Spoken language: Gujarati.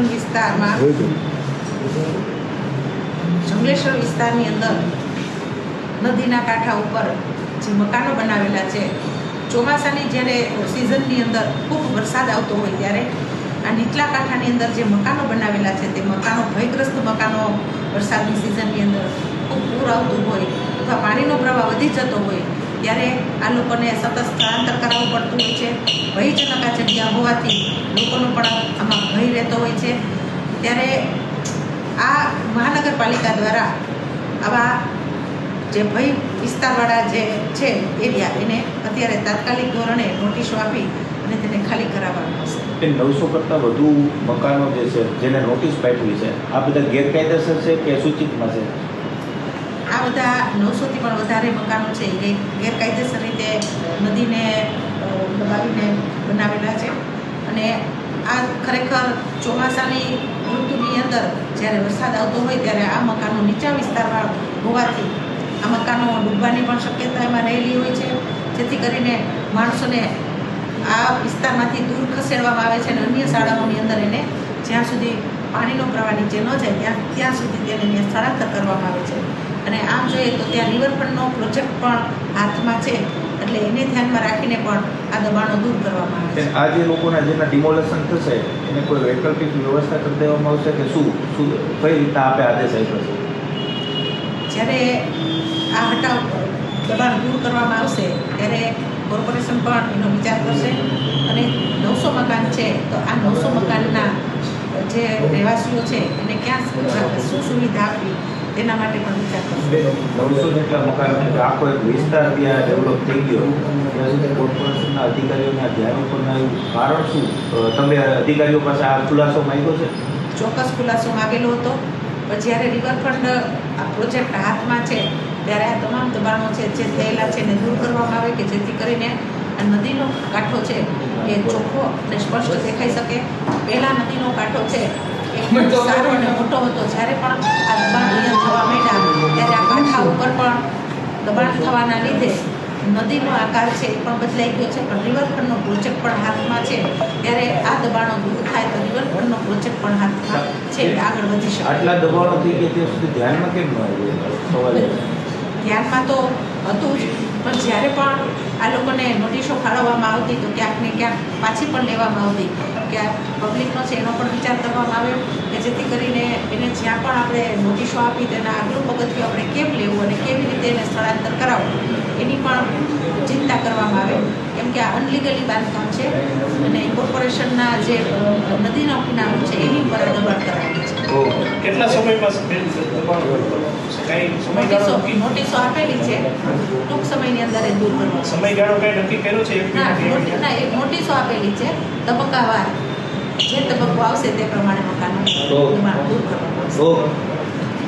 ઝોન વિસ્તારમાં જંગલેશ્વર વિસ્તારની અંદર નદીના કાંઠા ઉપર જે મકાનો બનાવેલા છે, ચોમાસાની જ્યારે સિઝનની અંદર ખૂબ વરસાદ આવતો હોય ત્યારે આ નીચલા કાંઠાની અંદર જે મકાનો બનાવેલા છે, તે મકાનો ભયગ્રસ્ત મકાનો વરસાદની સિઝનની અંદર ખૂબ પૂર આવતું હોય અથવા પાણીનો પ્રવાહ વધી જતો હોય ત્યારે આ લોકોને સતત સ્થળાંતર કરાવવું પડતું હોય છે. ભયજનક આ જગ્યા હોવાથી લોકોનો પણ આમાં ભય રહેતો હોય છે. ત્યારે આ મહાનગરપાલિકા દ્વારા આવા જે ભય વિસ્તારવાળા જે છે એરિયા, એને અત્યારે તાત્કાલિક ધોરણે નોટિસો આપી અને તેને ખાલી કરાવવાનું હશે નવસો કરતાં વધુ મકાનો જે છે, જેને નોટિસ પાઠવી છે, આ બધા ગેરકાયદેસર છે કે સૂચિતમાં છે? આ બધા નવસોથી પણ વધારે મકાનો છે, એ ગેરકાયદેસર રીતે નદીને દબાવીને બનાવેલા છે. અને આ ખરેખર ચોમાસાની ઋતુની અંદર જ્યારે વરસાદ આવતો હોય ત્યારે આ મકાનો નીચા વિસ્તારમાં હોવાથી આ મકાનો ડૂબવાની પણ શક્યતા એમાં રહેલી હોય છે. જેથી કરીને માણસોને આ વિસ્તારમાંથી દૂર ખસેડવામાં આવે છે અને અન્ય શાળાઓની અંદર એને જ્યાં સુધી પાણીનો પ્રવાહ નીચે ન જાય, ત્યાં ત્યાં સુધી તેને સ્થળાંતર કરવામાં આવે છે. અને આમ જોઈએ તો ત્યાં રિવરફ્રન્ટનો પ્રોજેક્ટ પણ હાથમાં છે એટલે એને ધ્યાનમાં રાખીને પણ આ દબાણો દૂર કરવામાં આવે છે. આ જે લોકોના જેના ડિમોલેશન થશે એને કોઈ વૈકલ્પિક વ્યવસ્થા કરી દેવામાં આવશે કે શું શું કઈ રીતના આપે આદેશ આપ્યો છે? જ્યારે આ હટાવ દબાણ દૂર કરવામાં આવશે ત્યારે કોર્પોરેશન પણ એનો વિચાર કરશે. અને નવસો મકાન છે તો આ નવસો મકાનના જે રહેવાસીઓ છે એને ક્યાં શું સુવિધા આપવી? તેના માટે પણ વિચાર કરશે. નવસો જેટલા મકાન આખો એક વિસ્તાર ત્યાં ડેવલપ થઈ ગયો. ત્યાં સુધી કોર્પોરેશનના અધિકારીઓને ધ્યાન ઉપર ના આવ્યું. કારણ શું? તમે અધિકારીઓ પાસે આ ખુલાસો માંગ્યો છે? ચોક્કસ ખુલાસો માગેલો હતો. પણ જ્યારે રિવરફ્રન્ટ આ પ્રોજેક્ટ હાથમાં છે ત્યારે આ તમામ દબાણો છે જે થયેલા છે એને દૂર કરવામાં આવે કે જેથી કરીને આ નદીનો કાંઠો છે એ ચોખ્ખો અને સ્પષ્ટ દેખાઈ શકે. પહેલાં નદીનો કાંઠો છે એ સારો અને મોટો હતો. જ્યારે પણ દબાણ થવાના લીધે નદીનો આકાર છે એ પણ બદલાઈ ગયો છે પણ રિવરફ્રન્ટનો પ્રોજેક્ટ પણ હાથમાં છે. ત્યારે આ દબાણો દૂર થાય તો રિવરફ્રન્ટનો પ્રોજેક્ટ પણ હાથમાં છે આગળ વધી શકે. આટલા દબાણો થઈ ગયા ત્યાં સુધી ધ્યાનમાં કેમ ન આવ્યું. ધ્યાનમાં તો હતું પણ જ્યારે પણ આ લોકોને નોટિસો ફાળવવામાં આવતી તો ક્યાંક ને ક્યાંક પાછી પણ લેવામાં આવતી કે આ પબ્લિકનો છે એનો પણ વિચાર કરવામાં આવ્યો કે જેથી કરીને એને જ્યાં પણ આપણે નોટિસો આપી તેના આગલું પગથિયું આપણે કેમ લેવું અને કેવી રીતે એને સ્થળાંતર કરાવવું, એની પણ ચિંતા કરવામાં આવે. કેમ કે આ અનલીગલી બાંધકામ છે અને કોર્પોરેશનના જે નદીના કિનારો છે, એની કેટલા સમયમાં બેન દબાણ કરવાનું છે? કાંઈ નોટિસો સમયગાળો? નોટિસો આપેલી છે. ટૂંક સમયની અંદર એ દૂર કરવાનો. સમયગાળો કાંઈ નક્કી કર્યો છે? એક ના એક ના એ નોટિસો આપેલી છે. તબક્કાવાર. જે તબક્કો આવશે તે પ્રમાણે મકાનો દબાણ દૂર ઓકે